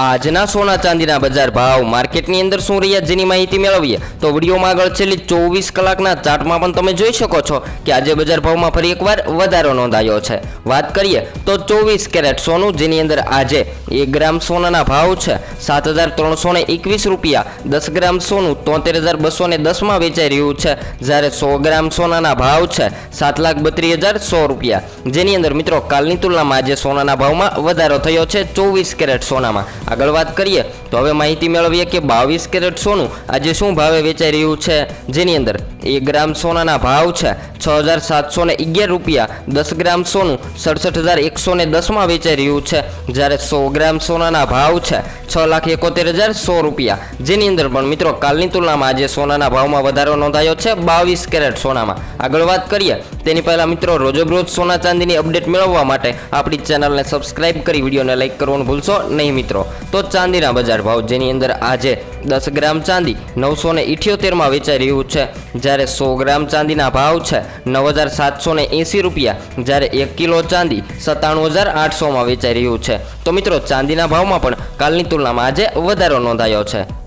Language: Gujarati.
આજના સોના ચાંદીના બજાર ભાવ માર્કેટની અંદર શું રહ્યા જેની માહિતી મેળવીએ તો વિડીયોમાં આગળ છેલ્લી ચોવીસ કલાકના ચાર્ટમાં પણ તમે જોઈ શકો છો કે આજે બજાર ભાવમાં ફરી એકવાર વધારો નોંધાયો છે. વાત કરીએ તો ચોવીસ કેરેટ સોનું, જેની અંદર આજે એક ગ્રામ સોનાના ભાવ છે. સાત હજાર ત્રણસો ને એકવીસ રૂપિયા, દસ ગ્રામ સોનું તોતેર હજાર બસો ને દસમાં વેચાઈ રહ્યું છે. જ્યારે સો ગ્રામ સોનાના ભાવ છે, સાત લાખ બત્રીસ હજાર સો રૂપિયા. જેની અંદર મિત્રો, કાલની તુલનામાં આજે સોનાના ભાવમાં વધારો થયો છે ચોવીસ કેરેટ સોનામાં. આગળ વાત કરીએ, તો હવે માહિતી મેળવીએ કે બાવીસ કેરેટ સોનું આજે શું ભાવે વેચાઈ રહ્યું છે? જેની અંદર એક ગ્રામ સોનાના ભાવ છે છ હજાર સાતસો ને અગિયાર રૂપિયા દસ ગ્રામ સોનું સડસઠ હજાર એકસો ને દસમાં વેચાઈ રહ્યું છે. જ્યારે સો ગ્રામ સોનાના ભાવ છે છ લાખ એકોતેર હજાર સો રૂપિયા. જેની અંદર પણ મિત્રો કાલની તુલનામાં આજે સોનાના ભાવમાં વધારો નોંધાયો છે બાવીસ કેરેટ સોનામાં. આગળ વાત કરીએ, તેની પહેલાં મિત્રો રોજબરોજ સોના ચાંદીની અપડેટ મેળવવા માટે આપણી ચેનલને સબસ્ક્રાઇબ કરી વિડીયોને લાઇક કરવાનું ભૂલશો નહીં મિત્રો. તો ચાંદીના બજાર ભાવ જેની અંદર આજે દસ ગ્રામ ચાંદી નવસો ને ઇઠ્યોતેરમાં વેચાઈ રહ્યું છે. જ્યારે સો ગ્રામ ચાંદીના ભાવ છે નવ હજાર સાતસો ને એંસી રૂપિયા. જ્યારે એક કિલો ચાંદી સત્તાણું હજાર આઠસોમાં વેચાઈ રહ્યું છે. તો મિત્રો, ચાંદીના ભાવમાં પણ કાલની તુલનામાં આજે વધારો નોંધાયો છે.